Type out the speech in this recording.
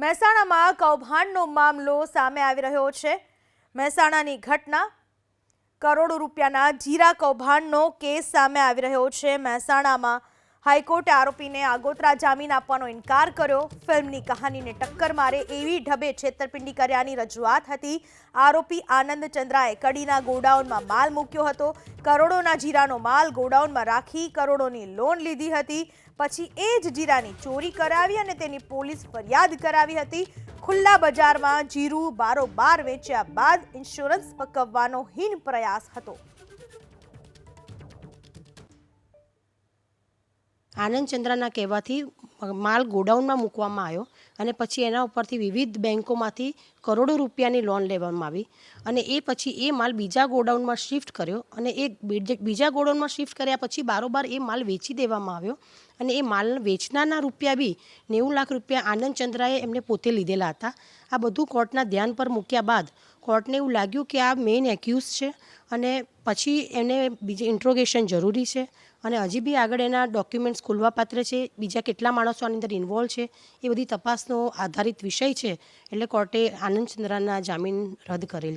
મહેસાણામાં કૌભાંડનો મામલો સામે આવી રહ્યો છે. મહેસાણાની ઘટના, કરોડો રૂપિયાના જીરા કૌભાંડનો કેસ સામે આવી રહ્યો છે. મહેસાણામાં હાઈકોર્ટે આરોપીને આગોતરા જામીન આપવાનો ઇનકાર કર્યો. ફિલ્મની કહાનીને ટક્કર મારે એવી ઢબે છેતરપિંડી કર્યાની રજૂઆત હતી. આરોપી આનંદ ચંદ્રાએ કડીના ગોડાઉનમાં માલ મૂક્યો હતો. કરોડોના જીરાનો માલ ગોડાઉનમાં રાખી કરોડોની લોન લીધી હતી. પછી એ જ જીરાની ચોરી કરાવી અને તેની પોલીસ ફરિયાદ કરાવી હતી. ખુલ્લા બજારમાં જીરું બારોબાર વેચ્યા બાદ ઇન્સ્યોરન્સ પકવવાનો હીન પ્રયાસ હતો. આનંદ ચંદ્રના કહેવાથી માલ ગોડાઉનમાં મૂકવામાં આવ્યો અને પછી એના ઉપરથી વિવિધ બેન્કોમાંથી કરોડો રૂપિયાની લોન લેવામાં આવી અને એ પછી એ માલ બીજા ગોડાઉનમાં શિફ્ટ કર્યો અને એ બીજે- ગોડાઉનમાં શિફ્ટ કર્યા પછી બારોબાર એ માલ વેચી દેવામાં આવ્યો અને એ માલ વેચનારના રૂપિયા બી નેવું લાખ રૂપિયા આનંદ ચંદ્રાએ એમને પોતે લીધેલા હતા. આ બધું કોર્ટના ધ્યાન પર મૂક્યા બાદ કોર્ટને એવું લાગ્યું કે આ મેઇન એક્યુઝ છે અને પછી એને બીજી ઇન્ટ્રોગેશન જરૂરી છે અને હજી બી આગળ એના ડોક્યુમેન્ટ્સ ખોલવા પાત્ર છે, બીજા કેટલા માણસો આની અંદર ઇન્વોલ્વ છે, એ બધી તપાસનો આધારિત વિષય છે એટલે કોર્ટે આનંદ ચંદ્રાના જામીન રદ કરેલ